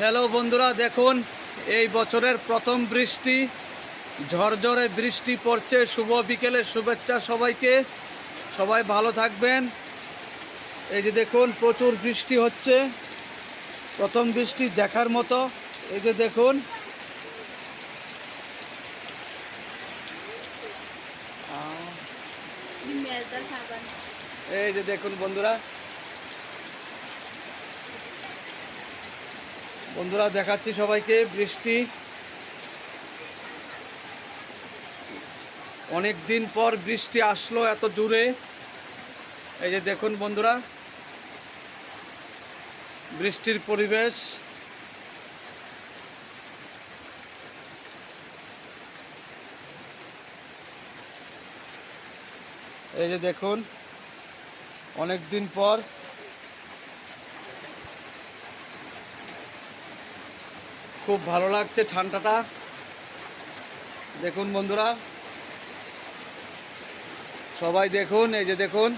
Hello বন্ধুরা দেখুন এই বছরের প্রথম বৃষ্টি ঝরঝরে বৃষ্টি পড়ছে। শুভ বিকেলে শুভেচ্ছা সবাইকে। সবাই ভালো থাকবেন। এই যে দেখুন প্রচুর বৃষ্টি হচ্ছে। প্রথম বৃষ্টি দেখার মতো। এই যে দেখুন। এই যে দেখুন বন্ধুরা বন্ধুরা, দেখাচ্ছি সবাইকে বৃষ্টি। অনেক দিন পর বৃষ্টি আসলো এত দূরে এই যে দেখুন বন্ধুরা, বৃষ্টির পরিবেশ। এই যে দেখুন অনেক দিন পর খুব ভালো লাগছে ঠান্ডাটা। দেখুন বন্ধুরা। সবাই দেখুন এই যে দেখুন।